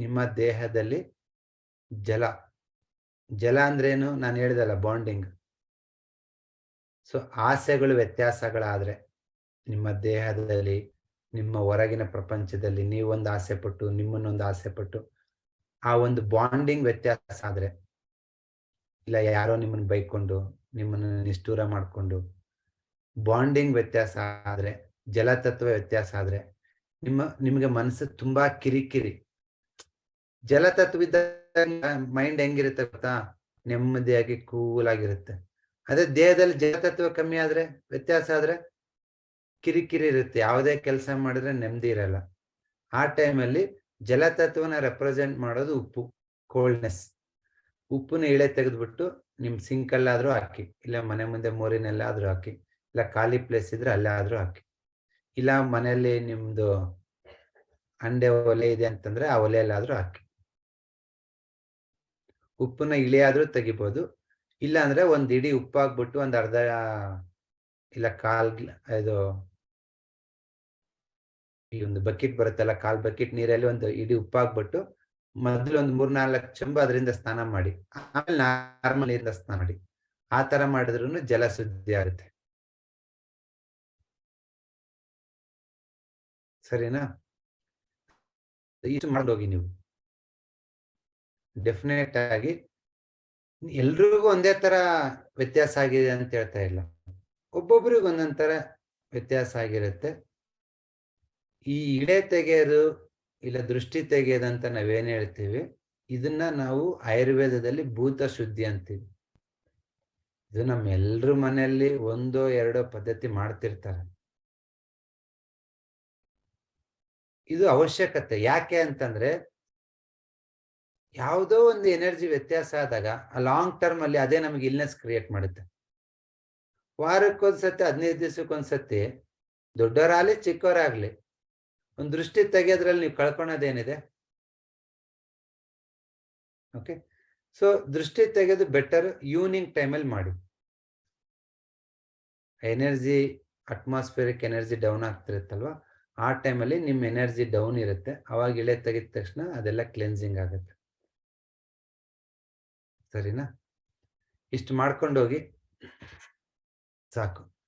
ನಿಮ್ಮ ದೇಹದಲ್ಲಿ ಜಲ. ಜಲ ಅಂದ್ರೇನು? ನಾನು ಹೇಳಿದಲ್ಲ ಬಾಂಡಿಂಗ್ ಸೊ ಆಸೆಗಳು ವ್ಯತ್ಯಾಸಗಳಾದ್ರೆ ನಿಮ್ಮ ದೇಹದಲ್ಲಿ, ನಿಮ್ಮ ಹೊರಗಿನ ಪ್ರಪಂಚದಲ್ಲಿ ನೀವೊಂದು ಆಸೆ ಪಟ್ಟು ನಿಮ್ಮನ್ನೊಂದು ಆಸೆ ಪಟ್ಟು ಆ ಒಂದು ಬಾಂಡಿಂಗ್ ವ್ಯತ್ಯಾಸ ಆದ್ರೆ, ಇಲ್ಲ, ಯಾರೋ ನಿಮ್ಮನ್ನು ಬೈಕೊಂಡು, ನಿಮ್ಮನ್ನು ನಿಷ್ಠೂರ ಮಾಡಿಕೊಂಡು ಬಾಂಡಿಂಗ್ ವ್ಯತ್ಯಾಸ ಆದ್ರೆ, ಜಲತತ್ವ ವ್ಯತ್ಯಾಸ ಆದ್ರೆ, ನಿಮ್ಮ, ನಿಮಗೆ ಮನಸ್ಸು ತುಂಬಾ ಕಿರಿಕಿರಿ. ಜಲತತ್ವದ ಮೈಂಡ್ ಹೆಂಗಿರುತ್ತೆ ಗೊತ್ತಾ? ನೆಮ್ಮದಿಯಾಗಿ ಕೂಲ್ ಆಗಿರುತ್ತೆ. ಅದೇ ದೇಹದಲ್ಲಿ ಜಲತತ್ವ ಕಮ್ಮಿ ಆದ್ರೆ, ವ್ಯತ್ಯಾಸ ಆದ್ರೆ ಕಿರಿಕಿರಿ ಇರುತ್ತೆ. ಯಾವುದೇ ಕೆಲಸ ಮಾಡಿದ್ರೆ ನೆಮ್ಮದಿ ಇರಲ್ಲ. ಆ ಟೈಮಲ್ಲಿ ಜಲತತ್ವನ ರೆಪ್ರೆಸೆಂಟ್ ಮಾಡೋದು ಉಪ್ಪು ಕೋಲ್ಡ್ನೆಸ್ ಉಪ್ಪನ್ನ ಇಳೆ ತೆಗೆದ್ಬಿಟ್ಟು ನಿಮ್ ಸಿಂಕಲ್ಲಾದ್ರೂ ಹಾಕಿ, ಇಲ್ಲ ಮನೆ ಮುಂದೆ ಮೋರಿನಲ್ಲಾದ್ರೂ ಹಾಕಿ, ಇಲ್ಲ ಖಾಲಿ ಪ್ಲೇಸ್ ಇದ್ರೆ ಅಲ್ಲಾದ್ರೂ ಹಾಕಿ. ಇಲ್ಲ ಮನೆಯಲ್ಲಿ ನಿಮ್ದು ಅಂಡೆ ಒಲೆ ಇದೆ ಅಂತಂದ್ರೆ ಆ ಒಲೆಯಲ್ಲಾದ್ರೂ ಹಾಕಿ. ಉಪ್ಪನ್ನ ಇಳಿಯಾದ್ರೂ ತೆಗಿಬೋದು. ಇಲ್ಲ ಅಂದ್ರೆ ಒಂದ್ ಇಡೀ ಉಪ್ಪು ಹಾಕ್ಬಿಟ್ಟು ಒಂದ್ ಅರ್ಧ, ಇಲ್ಲ ಕಾಲ್ ಇದು ಈ ಒಂದು ಬಕೆಟ್ ಬರುತ್ತಲ್ಲ ಕಾಲ್ ಬಕೆಟ್ ನೀರಲ್ಲಿ ಒಂದು ಇಡೀ ಉಪ್ಪು ಹಾಕ್ಬಿಟ್ಟು ಮೊದಲು ಒಂದು ಮೂರ್ನಾಲ್ಕು ಚಂಬ ಅದರಿಂದ ಸ್ನಾನ ಮಾಡಿ. ಆಮೇಲೆ ನಾರ್ಮಲ್ ನೀರಿಂದ ಸ್ನಾನ ಮಾಡಿ. ಆ ತರ ಮಾಡಿದ್ರು ಜಲ ಶುದ್ಧಿ ಆಗುತ್ತೆ. ಸರಿನಾ? ಇಷ್ಟು ಮಾಡೋಗಿ ನೀವು. ಡೆಫಿನೆಟ್ ಆಗಿ ಎಲ್ರಿಗೂ ಒಂದೇ ತರ ವ್ಯತ್ಯಾಸ ಆಗಿದೆ ಅಂತ ಹೇಳ್ತಾ ಇಲ್ಲ. ಒಬ್ಬೊಬ್ರಿಗೆ ಒಂದೊಂದ್ ತರ ವ್ಯತ್ಯಾಸ ಆಗಿರುತ್ತೆ. ಈ ಇಡೆ ತೆಗೆಯೋದು ಇಲ್ಲ ದೃಷ್ಟಿ ತೆಗೆಯೋದು ಅಂತ ನಾವೇನ್ ಹೇಳ್ತೀವಿ, ಇದನ್ನ ನಾವು ಆಯುರ್ವೇದದಲ್ಲಿ ಭೂತ ಶುದ್ಧಿ ಅಂತೀವಿ. ಇದು ನಮ್ಮ ಎಲ್ರ ಮನೆಯಲ್ಲಿ ಒಂದೋ ಎರಡೋ ಪದ್ಧತಿ ಮಾಡ್ತಿರ್ತಾರೆ. ಇದು ಅವಶ್ಯಕತೆ. ಯಾಕೆ ಅಂತಂದ್ರೆ ಯಾವುದೋ ಒಂದು ಎನರ್ಜಿ ವ್ಯತ್ಯಾಸ ಆದಾಗ ಆ ಲಾಂಗ್ ಟರ್ಮ್ ಅಲ್ಲಿ ಅದೇ ನಮಗೆ ಇಲ್ನೆಸ್ ಕ್ರಿಯೇಟ್ ಮಾಡುತ್ತೆ. ವಾರಕ್ಕೊಂದ್ಸತಿ, ಹದಿನೈದು ದಿವಸಕ್ಕೊಂದ್ಸತಿ ದೊಡ್ಡವರಾಗ್ಲಿ, ಚಿಕ್ಕವರಾಗ್ಲಿ ಒಂದು ದೃಷ್ಟಿ ತೆಗೆಯೋದ್ರಲ್ಲಿ ನೀವು ಕಳ್ಕೊಳೋದೇನಿದೆ? ಓಕೆ ಸೊ ದೃಷ್ಟಿ ತೆಗೆದು ಬೆಟರ್ ಈವ್ನಿಂಗ್ ಟೈಮಲ್ಲಿ ಮಾಡಿ. ಎನರ್ಜಿ ಅಟ್ಮಾಸ್ಫಿಯರಿಕ್ ಎನರ್ಜಿ ಡೌನ್ ಆಗ್ತಿರುತ್ತಲ್ವಾ? ಆ ಟೈಮಲ್ಲಿ ನಿಮ್ಮ ಎನರ್ಜಿ ಡೌನ್ ಇರುತ್ತೆ. ಅವಾಗ ಇಳೆ ತೆಗೆದ ತಕ್ಷಣ ಅದೆಲ್ಲ ಕ್ಲೆನ್ಸಿಂಗ್ ಆಗುತ್ತೆ. ಸರಿನಾ? ಇಷ್ಟು ಮಾಡ್ಕೊಂಡೋಗಿ ಸಾಕು.